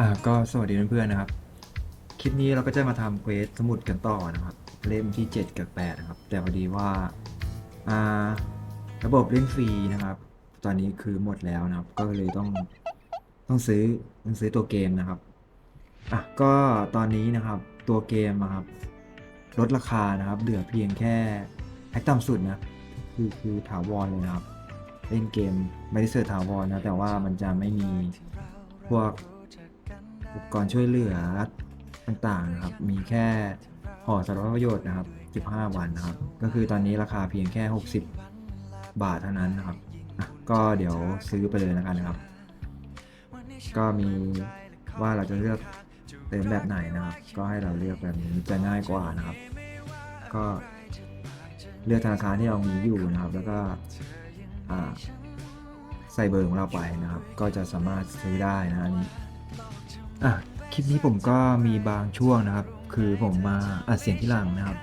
อ่าก็สวัสดีเพื่อนๆนะครับ คลิปนี้เราก็จะมาทำเควสสมุดกันต่อนะครับ เล่มที่ 7 กับ 8 นะครับ แต่พอดีว่าอ่าระบบเล่นฟรีนะครับ ตอนนี้คือหมดแล้วนะครับ ก็เลยต้องต้องซื้อต้องซื้อตัวเกมนะครับอะก็ตอนนี้นะครับตัวเกมนะครับลดราคานะครับ เหลือเพียงแค่แพ็ต่ำสุดนะคือคือถาวรเลยนะครับ เล่นเกมไม่ได้เสิร์ถาวรนะแต่ว่ามันจะไม่มีพวก อุปกรณ์ช่วยเหลือต่างๆนะครับ มีแค่ห่อสาธารณประโยชน์นะครับ 15 วันนะครับ ก็คือตอนนี้ราคาเพียงแค่ 60 บาทเท่านั้นนะครับ ก็เดี๋ยวซื้อไปเลยแล้วกันนะครับ ก็มีว่าเราจะเลือกเติมแบบไหนนะครับ ก็ให้เราเลือกแบบนี้จะง่ายกว่านะครับ ก็เลือกธนาคารที่เรามีอยู่นะครับ แล้วก็ใส่เบอร์ของเราไปนะครับ ก็จะสามารถซื้อได้นะอันนี้ อะคลิปนี้ผมก็มีบางช่วงนะครับ คือผมมาอัดเสียงที่หลังนะครับ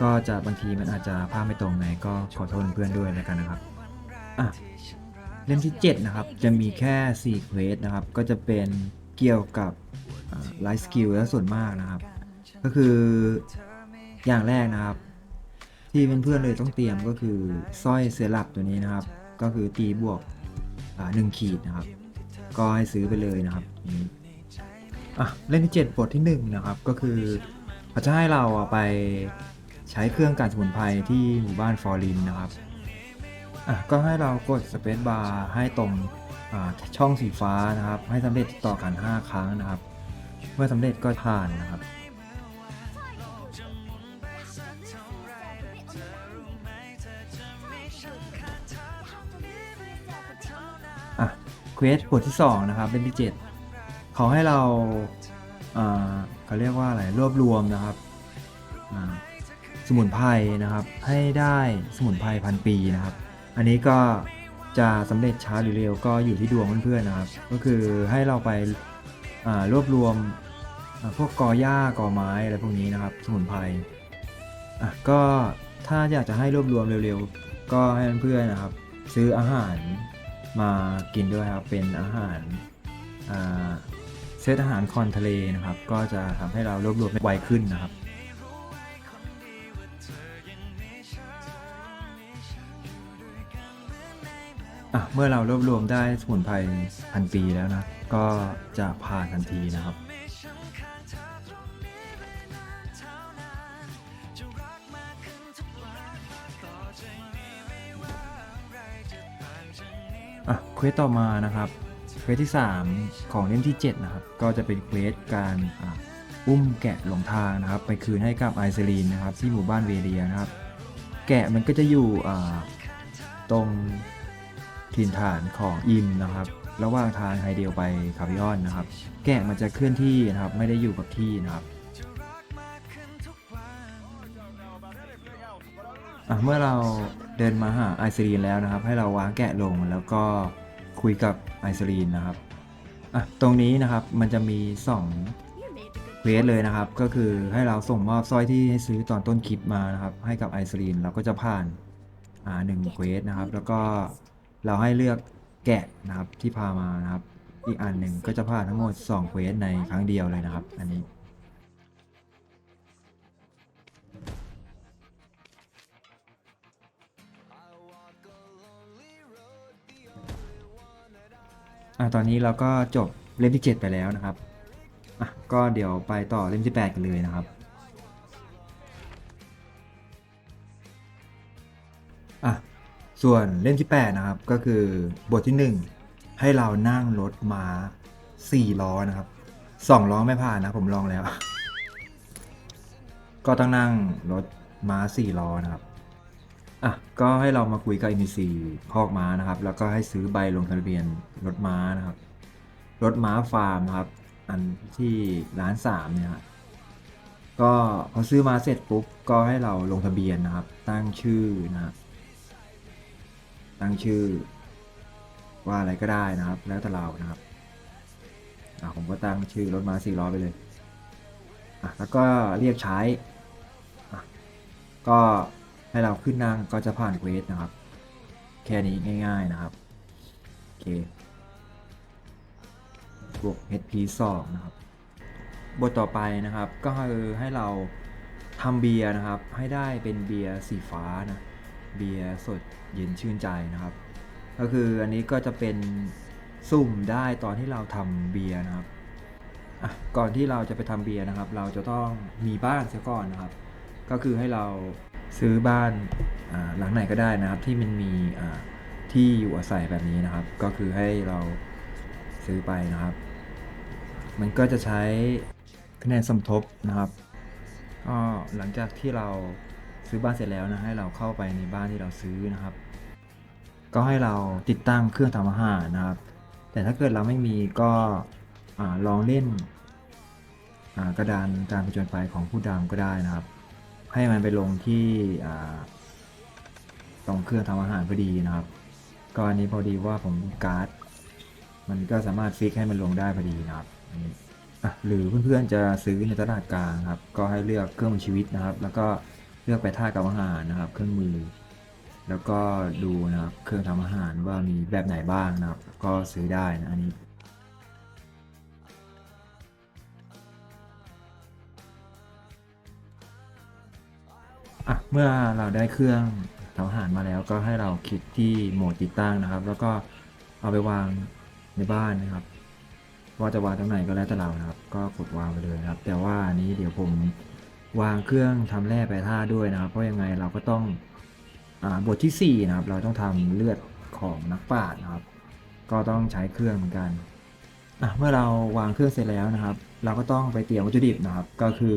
ก็จะบางทีมันอาจจะภาพไม่ตรงไงก็ขอโทษเพื่อนด้วยแล้วกันนะครับอะเล่มที่ 7 นะครับ จะมีแค่4เควสนะครับ ก็จะเป็นเกี่ยวกับไลฟ์สกิลและส่วนมากนะครับ ก็คืออย่างแรกนะครับ ที่เพื่อนๆเลยต้องเตรียมก็คือสร้อยเสือหลับตัวนี้นะครับ ก็คือตีบวกหนึ่งขีดนะครับ ก็ให้ซื้อไปเลยนะครับ อะเล่นที่ 7 บทที่ 1 นะครับ ก็คือเขาจะให้เราอะไปใช้เครื่องการสมุนไพรที่หมู่บ้านฟอร์ลินนะครับอะก็ให้เรากดสเปซบาร์ให้ตรงช่องสีฟ้านะครับ ให้สำเร็จต่อกัน 5 ครั้งนะครับ เมื่อสำเร็จก็ผ่านนะครับอะเควสบทที่ 2 นะครับเป็นที่ 7 เขาให้เราเขาเรียกว่าอะไรรวบรวมนะครับสมุนไพรนะครับ ให้ได้สมุนไพรพันปีนะครับ อันนี้ก็จะสำเร็จช้าหรือเร็วก็อยู่ที่ดวงเพื่อนๆนะครับ ก็คือให้เราไปรวบรวมพวกกอหญ้ากอไม้อะไรพวกนี้นะครับ สมุนไพรก็ถ้าอยากจะให้รวบรวมเร็วๆ ก็ให้เพื่อนๆนะครับ ซื้ออาหารมากินด้วยครับเป็นอาหาร ซตอาหารคอนทะเลนะครับ ก็จะทำให้เรารวบรวมได้ไวขึ้นนะครับอะเมื่อเรารวบรวมได้สมุนไพรพันปีแล้วนะ ก็จะผ่านทันทีนะครับ อะเควสต่อมานะครับ เควสที่ 3 ของเล่มที่ 7 นะครับ ก็จะเป็นเควสการอ,อุ้มแกะหลงทางนะครับ ไปคืนให้กับไอซลีนนะครับ ที่หมู่บ้านเวเรียนะครับ แกะมันก็จะอยู่ตรงถิ่นฐานของอิมนะครับ ระหว่างทางไฮเดลไปคาริออนนะครับ แกะมันจะเคลื่อนที่นะครับ ไม่ได้อยู่กับที่นะครับเมื่อเราเดินมาหาไอซลีนแล้วนะครับ ให้เราวางแกะลงแล้วก็ คุยกับไอซ์ลีนนะครับอะตรงนี้นะครับมันจะมีสองเควสเลยนะครับ ก็คือให้เราส่งมอบสร้อยที่ให้ซื้อตอนต้นคลิปมานะครับ ให้กับไอซ์ลีนเราก็จะผ่านอ่าหนึ่งเควสนะครับ แล้วก็เราให้เลือกแกะนะครับที่พามานะครับ อีกอันหนึ่งก็จะผ่านทั้งหมด2เควสในครั้งเดียวเลยนะครับ อันนี้ อะตอนนี้เราก็จบเล่มที่ 7 ไปแล้วนะครับอะก็เดี๋ยวไปต่อเล่มที่ 8 กันเลยนะครับอะส่วนเล่มที่ 8 นะครับ ก็คือบทที่ 1 ให้เรานั่งรถม้า4ล้อนะครับ2ล้อไม่ผ่านนะผมลองแล้ว ก็ต้องนั่งรถม้า4ล้อนะครับ อะก็ให้เรามาคุยกับ NPC คอกม้านะครับ แล้วก็ให้ซื้อใบลงทะเบียนรถม้านะครับ รถม้าฟาร์มนะครับ อันที่ร้านสามเนี่ยครับก็พอซื้อมาเสร็จปุ๊บก็ให้เราลงทะเบียนนะครับ ตั้งชื่อนะครับตั้งชื่อ ว่าอะไรก็ได้นะครับ แล้วแต่เรานะครับอะผมก็ตั้งชื่อรถม้าสี่ล้อไปเลยอะแล้วก็เรียกใช้อะก็ ให้เราขึ้นนั่งก็จะผ่านเควสนะครับ แค่นี้ง่าย ๆนะครับ โอเคกบวก HP 2นะครับ บทต่อไปนะครับก็คือให้เราทำเบียร์นะครับ ให้ได้เป็นเบียร์สีฟ้านะ เบียร์สดเย็นชื่นใจนะครับ ก็คืออันนี้ก็จะเป็นสุ่มได้ตอนที่เราทำเบียร์นะครับก่อนที่เราจะไปทำเบียร์นะครับ เราจะต้องมีบ้านเสียก่อนนะครับ ก็คือให้เรา ซื้อบ้านหลังไหนก็ได้นะครับ ที่มันมีที่อยู่อาศัยแบบนี้นะครับ ก็คือให้เราซื้อไปนะครับ มันก็จะใช้คะแนนสมทบนะครับก็หลังจากที่เราซื้อบ้านเสร็จแล้วนะให้เราเข้าไปในบ้านที่เราซื้อนะครับ ก็ให้เราติดตั้งเครื่องทำอาหารนะครับ แต่ถ้าเกิดเราไม่มีก็อลองเล่นกระดานการผจญไปของผู้ดำก็ได้นะครับ ให้มันไปลงที่ตรงเครื่องทำอาหารพอดีนะครับก็อันนี้พอดีว่าผมการ์ดมันก็สามารถฟิกให้มันลงได้พอดีนะครับหรือเพื่อนๆจะซื้อในตลาดกลางครับ ก็ให้เลือกเครื่องมือชีวิตนะครับ แล้วก็เลือกไปท่ากับอาหารนะครับ เครื่องมือ แล้วก็ดูนะครับเครื่องทำอาหารว่ามีแบบไหนบ้างนะครับ ก็ซื้อได้นะอันนี้ เมื่อเราได้เครื่องทำอาหารมาแล้วก็ให้เราคลิกที่โหมดติดตั้งนะครับ แล้วก็เอาไปวางในบ้านนะครับ ว่าจะวางตรงไหนก็แล้วแต่เรานะครับ ก็กดวางไปเลยนะครับ แต่ว่าอันนี้เดี๋ยวผมวางเครื่องทำแร่ไปท่าด้วยนะครับ เพราะยังไงเราก็ต้องอบทที่ 4 นะครับ เราต้องทำเลือดของนักปราชญ์นะครับ ก็ต้องใช้เครื่องเหมือนกันเมื่อเราวางเครื่องเสร็จแล้วนะครับ เราก็ต้องไปเตรียมวัตถุดิบนะครับ ก็คือ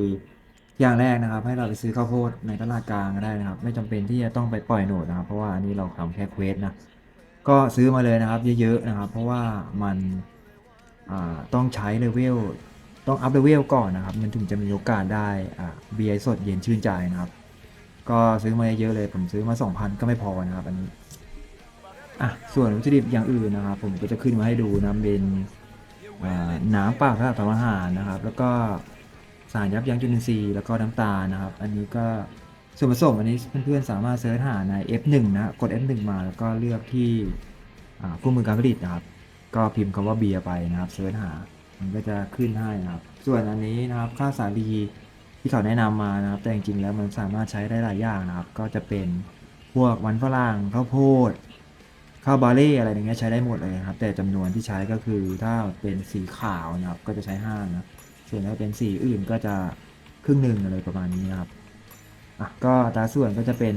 อย่างแรกนะครับ ให้เราไปซื้อข้าวโพดในตลาดกลางก็ได้นะครับ ไม่จำเป็นที่จะต้องไปปล่อยโหนดนะครับ เพราะว่าอันนี้เราทำแค่เควสนะก็ซื้อมาเลยนะครับ เยอะๆนะครับ เพราะว่ามันต้องใช้เลเวลต้องอัพเลเวลก่อนนะครับ มันถึงจะมีโอกาสได้เบียร์สดเย็นชื่นใจนะครับ ก็ซื้อมาเยอะๆเลย ผมซื้อมา 2,000 ก็ไม่พอนะครับ อันนี้อะส่วนวัตถุดิบอย่างอื่นนะครับ ผมก็จะขึ้นมาให้ดูนะเป็นน้ำเปล่าสำหรับทำอาหารนะครับ แล้วก็ สารยับยั้งจุลินทรีย์แล้วก็น้ำตาลนะครับ อันนี้ก็ส่วนผสมอันนี้เพื่อนๆสามารถเสิร์ชหาใน F1 นะกด F1 มาแล้วก็เลือกที่อ่าคู่มือการผลิตนะครับ ก็พิมพ์คำว่าเบียร์ไปนะครับเสิร์ชหา มันก็จะขึ้นให้นะครับ ส่วนอันนี้นะครับค่าสาลีที่เขาแนะนำมานะครับ แต่จริงๆแล้วมันสามารถใช้ได้หลายอย่างนะครับ ก็จะเป็นพวกมันฝรั่งข้าวโพดข้าวบาเล่อะไรอย่างเงี้ยใช้ได้หมดเลยครับ แต่จำนวนที่ใช้ก็คือถ้าเป็นสีขาวนะครับก็จะใช้ห้านะ ส่วนถ้าเป็นสีอื่นก็จะครึ่งหนึ่งอะไรประมาณนี้นะครับอะก็อัตราส่วนก็จะเป็น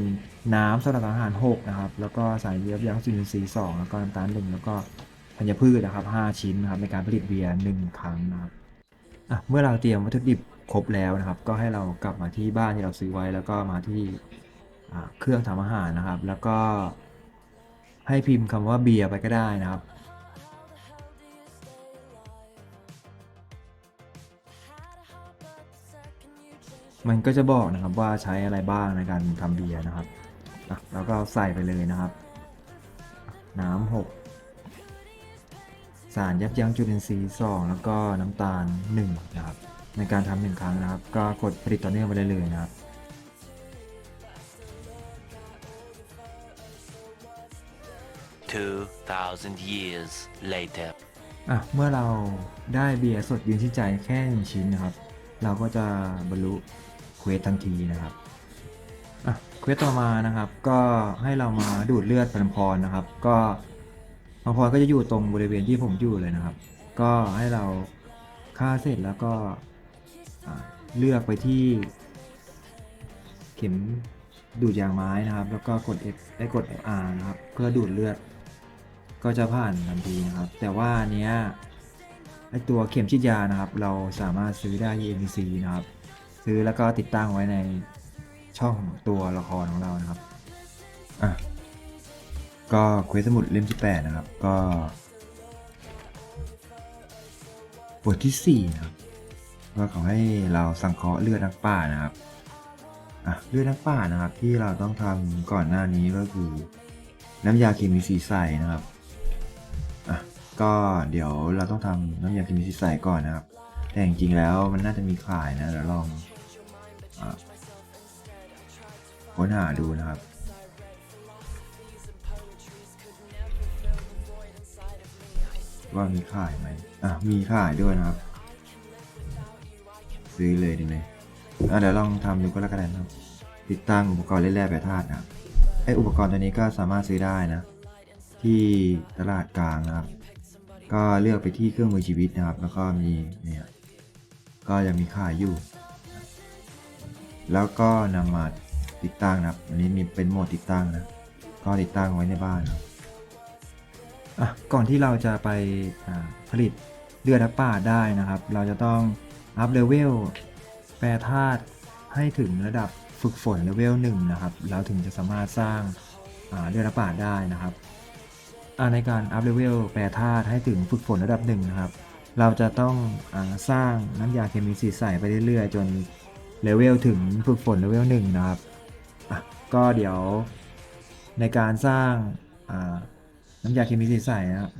น้ำสำหรับอาหาร 6 นะครับ แล้วก็สารเยือบยั้งจุลินทรีย์2แล้วก็น้ำตาลหนึ่งแล้วก็ธัญพืชนะครับ 5 ชิ้นนะครับในการผลิตเบียร์หนึ่งครั้งนะครับอะเมื่อเราเตรียมวัตถุดิบครบแล้วนะครับ ก็ให้เรากลับมาที่บ้านที่เราซื้อไว้แล้วก็มาที่อ่าเครื่องทำอาหารนะครับ แล้วก็ให้พิมพ์คำว่าเบียร์ไปก็ได้นะครับ มันก็จะบอกนะครับว่าใช้อะไรบ้างในการทำเบียร์นะครับอะแล้วก็ใส่ไปเลยนะครับ น้ำหกสารยับยั้งจุลินทรีย์สองแล้วก็น้ำตาลหนึ่งนะครับในการทำหนึ่งครั้งนะครับ ก็กดผลิตต่อเนื่องไปเรื่อยๆนะครับ2,000 years later. อะเมื่อเราได้เบียร์สดยืนที่ใจแค่หนึ่งชิ้นนะครับ เราก็จะบรรลุ เควสทันทีนะครับอะเควสต่อมานะครับ ก็ให้เรามาดูดเลือดพลังพรนะครับ ก็พลังพรก็จะอยู่ตรงบริเวณที่ผมอยู่เลยนะครับ ก็ให้เราฆ่าเสร็จแล้วก็อะเลือกไปที่ เข็มดูดยางไม้นะครับ แล้วก็กด F ได้กด R นะครับ เพื่อดูดเลือด ก็จะผ่านทันทีนะครับ แต่ว่านเนี้ยไอตัวเข็มฉีดยานะครับ เราสามารถซื้อได้ที่ NPC นะครับ ซื้อแล้วก็ติดตั้งไว้ในช่องตัวละครของเรานะครับอะก็เควสสมุดเล่มที่ 8 นะครับ ก็บทที่ 4 นะครับก็ขอให้เราสังเคราะห์เลือดนักป่านะครับอะเลือดนักป่านะครับที่เราต้องทำก่อนหน้านี้ก็คือ น้ำยาเคมีสีใสนะครับอะก็เดี๋ยวเราต้องทำน้ำยาเคมีสีใสก่อนนะครับ แต่จริงๆแล้วมันน่าจะมีขายนะเดี๋ยวลอง ค้นหาดูนะครับ ว่ามีขายไหมอะมีขายด้วยนะครับ ซื้อเลยดีไหมอะเดี๋ยวลองทำดูก็แล้วกันนะครับ ติดตั้งอุปกรณ์เล่นแร่แปรธาตุนะไออุปกรณ์ตัวนี้ก็สามารถซื้อได้นะ ที่ตลาดกลางนะครับ ก็เลือกไปที่เครื่องมือชีวิตนะครับ แล้วก็มีเนี่ยก็ยังมีขายอยู่ แล้วก็นำมาติดตั้งนะครับ อันนี้มีเป็นโหมดติดตั้งนะ ก็ติดตั้งไว้ในบ้านครับอะก่อนที่เราจะไปผลิตเลือดและป่าได้นะครับ เราจะต้องอัพเลเวลแปรธาตุให้ถึงระดับฝึกฝนเลเวลหนึ่งนะครับเราถึงจะสามารถสร้างาเลือดและป่าได้นะครับในการอัพเลเวลแปรธาตุให้ถึงฝึกฝนระดับหนึ่งนะครับ เราจะต้องอสร้างน้ำยาเคมีสีใสไปเรื่อยๆ จน เลเวลถึงฝึกฝนเลเวลหนึ่งนะครับก็เดี๋ยวในการสร้างน้ำยาเคมีสีใสนะครับ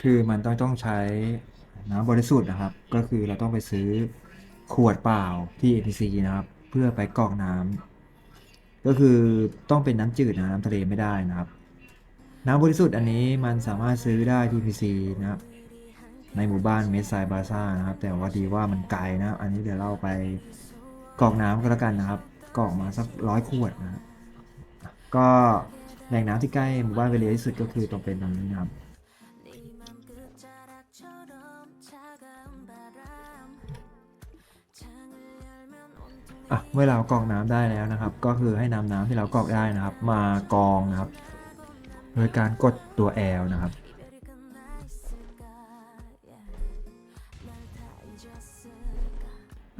คือมันต้องต้องใช้น้ำบริสุทธิ์นะครับ ก็คือเราต้องไปซื้อขวดเปล่าที่ APC นะครับ เพื่อไปกรอกน้ำก็คือต้องเป็นน้ำจืดนะน้ำทะเลไม่ได้นะครับ น้ำบริสุทธิ์อันนี้มันสามารถซื้อได้ที่ PC นะครับในหมู่บ้านเมสไซบาซ่านะครับ แต่ว่าดีว่ามันไกลนะครับอันนี้เดี๋ยวเราไป กอกน้ำก็แล้วกันนะครับกอกมาสักร้อยขวดนะครับก็แหล่งน้ำที่ใกล้หมู่บ้านเวเลียที่สุดก็คือตรงเป็นตรงนี้นะครับอะเมื่อเรากรอกน้ำได้แล้วนะครับ ก็คือให้นำน้ำที่เรากรอกได้นะครับ มากรองนะครับ โดยการกดตัว L นะครับ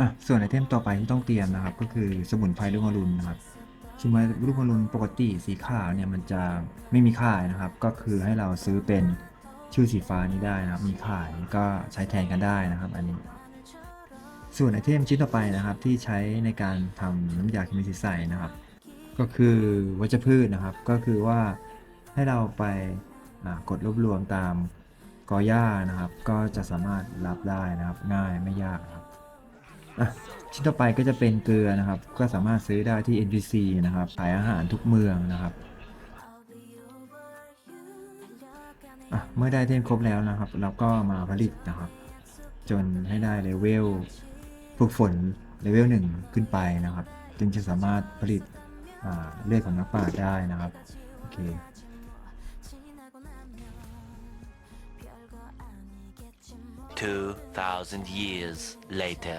อะส่วนไอเทมต่อไปที่ต้องเตรียมนะครับ ก็คือสมุนไพรลูกอรุณนะครับสมุนไพรลูกอรุณปกติสีขาวเนี่ยมันจะไม่มีขายนะครับ ก็คือให้เราซื้อเป็นชื่อสีฟ้านี้ได้นะครับ มีขายก็ใช้แทนกันได้นะครับ อันนี้ ส่วนไอเทมชิ้นต่อไปนะครับ ที่ใช้ในการทำน้ำยาเคมีสีใสนะครับ ก็คือวัชพืชนะครับ ก็คือว่าให้เราไปกดรวบรวมตามกอหญ้านะครับ ก็จะสามารถรับได้นะครับ ง่ายไม่ยากครับ อะชิ้นต่อไปก็จะเป็นเกลือนะครับ ก็สามารถซื้อได้ที่ NPC นะครับขายอาหารทุกเมืองนะครับอะเมื่อได้เทมครบแล้วนะครับ เราก็มาผลิตนะครับ จนให้ได้เลเวลฝึกฝนเลเวลหนึ่งขึ้นไปนะครับ จึงจะสามารถผลิตเลือดของนักปราได้นะครับโอเค2,000 years later.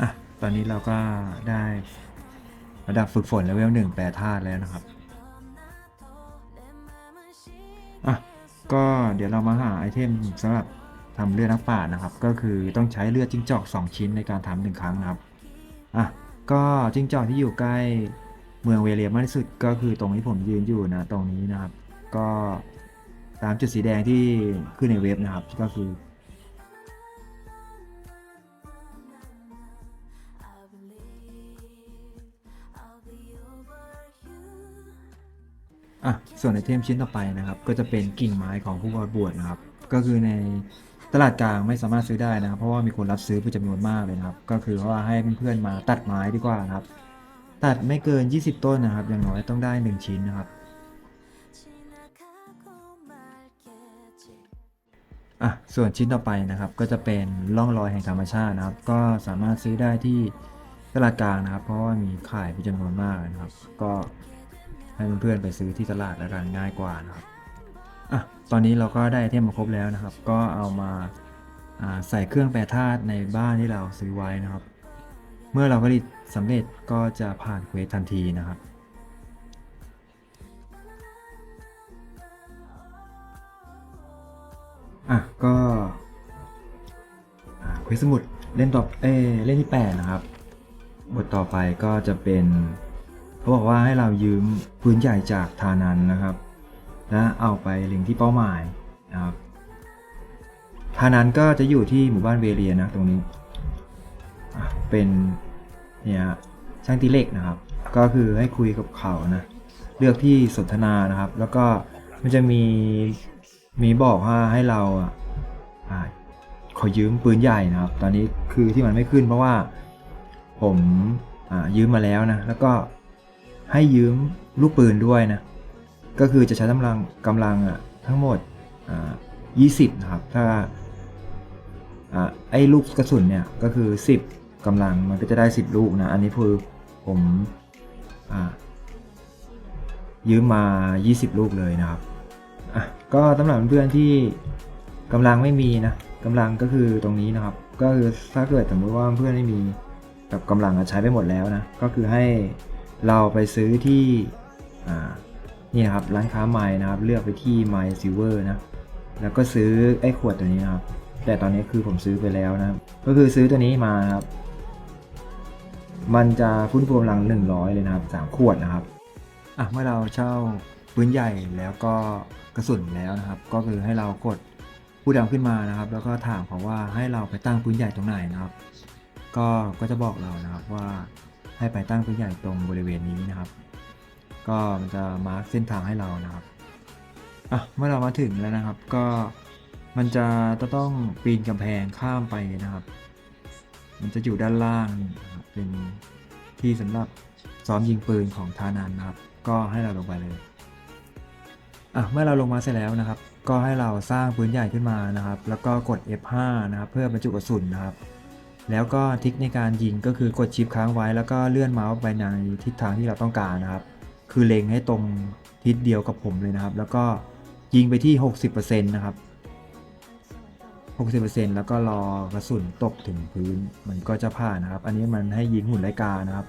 อะ ตอนนี้เราก็ได้ระดับฝึกฝนเลเวลหนึ่งแปรธาตุแล้วนะครับ อะ ก็เดี๋ยวเรามาหาไอเทมสำหรับทำเลือดนักป่านะครับ ก็คือต้องใช้เลือดจิ้งจอก 2 ชิ้นในการทำหนึ่งครั้งนะครับ อะ ก็จิ้งจอกที่อยู่ใกล้เมืองเวเลียมากที่สุดก็คือตรงที่ผมยืนอยู่นะตรงนี้นะครับ ก็ตามจุดสีแดงที่ขึ้นในเว็บนะครับ ก็คือ อะส่วนไอเทมชิ้นต่อไปนะครับ ก็จะเป็นกิ่งไม้ของผู้บวชนะครับ ก็คือในตลาดกลางไม่สามารถซื้อได้นะครับ เพราะว่ามีคนรับซื้อเป็นจำนวนมากเลยนะครับ ก็คือว่าให้เพื่อนๆมาตัดไม้ดีกว่านะครับ ตัดไม่เกิน 20 ต้นนะครับ อย่างน้อยต้องได้ 1 ชิ้นนะครับอะส่วนชิ้นต่อไปนะครับก็จะเป็นร่องรอยแห่งธรรมชาตินะครับ ก็สามารถซื้อได้ที่ตลาดกลางนะครับ เพราะว่ามีขายเป็นจำนวนมากนะครับ ก็ ให้เพื่อนๆไปซื้อที่ตลาดแล้วกันง่ายกว่านะครับอะตอนนี้เราก็ได้ไอเทมมาครบแล้วนะครับ ก็เอามาใส่เครื่องแปรธาตุในบ้านที่เราซื้อไว้นะครับ เมื่อเราผลิตสำเร็จก็จะผ่านเควสทันทีนะครับอะก็เควสสมุดเล่นต่อเอเล่นที่ 8 นะครับ บทต่อไปก็จะเป็น เขาบอกว่าให้เรายืมปืนใหญ่จากทานันนะครับ และเอาไปเล็งที่เป้าหมายนะครับทานันก็จะอยู่ที่หมู่บ้านเวเรียนะตรงนี้เป็นเนี่ยช่างตีเหล็กนะครับ ก็คือให้คุยกับเขานะเลือกที่สนทนานะครับ แล้วก็มันจะมีมีบอกว่าให้เราอะอ่าขอยืมปืนใหญ่นะครับ ตอนนี้คือที่มันไม่ขึ้นเพราะว่าผมอ่ายืมมาแล้วนะ แล้วก็ ให้ยืมลูกปืนด้วยนะ ก็คือจะใช้กำลังกำลังอะทั้งหมดอ่า20 นะครับ ถ้าอ่าไอ้ลูกกระสุนเนี่ยก็คือ 10กำลังมันก็จะได้ 10 ลูกนะ อันนี้คือผมอ่ายืมมา 20 ลูกเลยนะครับอะก็สำหรับเพื่อนที่กำลังไม่มีนะกำลังก็คือตรงนี้นะครับ ก็คือถ้าเกิดสมมติว่าเพื่อนไม่มีกับกำลังอะใช้ไปหมดแล้วนะ ก็คือให้ เราไปซื้อที่นี่ครับร้านค้าไม้นะครับเลือกไปที่ My Silver นะแล้วก็ซื้อไอ้ขวดตัวนี้นะครับ แต่ตอนนี้คือผมซื้อไปแล้วนะก็คือซื้อตัวนี้มาครับ มันจะฟื้นฟูกำลัง 100 เลยนะครับ 3 ขวดนะครับอะเมื่อเราเช่าปืนใหญ่แล้วก็กระสุนแล้วนะครับ ก็คือให้เรากดผู้ดำขึ้นมานะครับ แล้วก็ถามเขาว่าให้เราไปตั้งปืนใหญ่ตรงไหนนะครับ ก็ก็จะบอกเรานะครับว่า ให้ไปตั้งปืนใหญ่ตรงบริเวณนี้นะครับ ก็มันจะมาร์คเส้นทางให้เรานะครับอะเมื่อเรามาถึงแล้วนะครับ ก็มันจะต้องปีนกำแพงข้ามไปนะครับ มันจะอยู่ด้านล่างนะครับเป็นที่สำหรับซ้อมยิงปืนของทานันนะครับ ก็ให้เราลงไปเลยอะเมื่อเราลงมาเสร็จแล้วนะครับ ก็ให้เราสร้างปืนใหญ่ขึ้นมานะครับ แล้วก็กด F5 นะครับ เพื่อบรรจุกระสุนนะครับ แล้วก็ทิกในการยิงก็คือกดชิปค้างไว้ แล้วก็เลื่อนเมาส์ไปในทิศทางที่เราต้องการนะครับ คือเล็งให้ตรงทิศเดียวกับผมเลยนะครับ แล้วก็ยิงไปที่ 60%นะครับ 60%แล้วก็รอกระสุนตกถึงพื้น มันก็จะผ่านนะครับ อันนี้มันให้ยิงหุ่นไลกานะครับ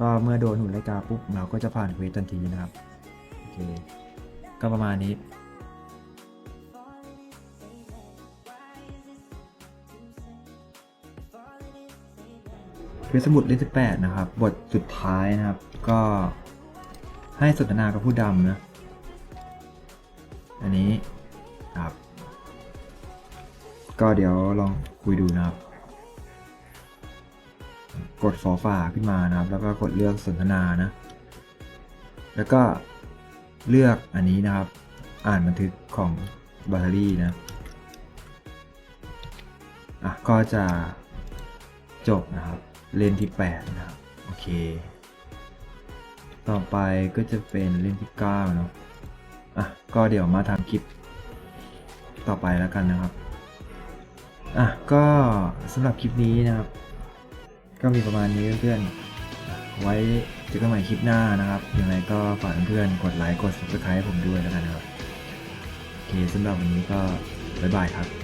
ก็เมื่อโดนหุ่นไลกาปุ๊บเราก็จะผ่านเควสทันทีนะครับ โอเค ก็ประมาณนี้ เควสสมุดเล่ม18นะครับ บทสุดท้ายนะครับ ก็ให้สนทนากับผู้ดำนะ อันนี้ครับ ก็เดี๋ยวลองคุยดูนะครับ กดฟอฝ่าขึ้นมานะครับ แล้วก็กดเลือกสนทนานะ แล้วก็เลือกอันนี้นะครับ อ่านบันทึกของบัตเตอรี่นะอะก็จะจบนะครับ เลนที่ 8 นะครับ โอเค ต่อไปก็จะเป็นเลนที่ 9 เนาะอะ ก็เดี๋ยวมาทำคลิป ต่อไปแล้วกันนะครับ อะ ก็สำหรับคลิปนี้นะครับ ก็มีประมาณนี้เพื่อนๆ ไว้เจอกันใหม่คลิปหน้านะครับ ยังไงก็ฝากเพื่อนๆ กดไลค์ กด subscribe ให้ผมด้วยแล้วกันนะครับ โอเคสำหรับวันนี้ก็บ๊ายบายครับ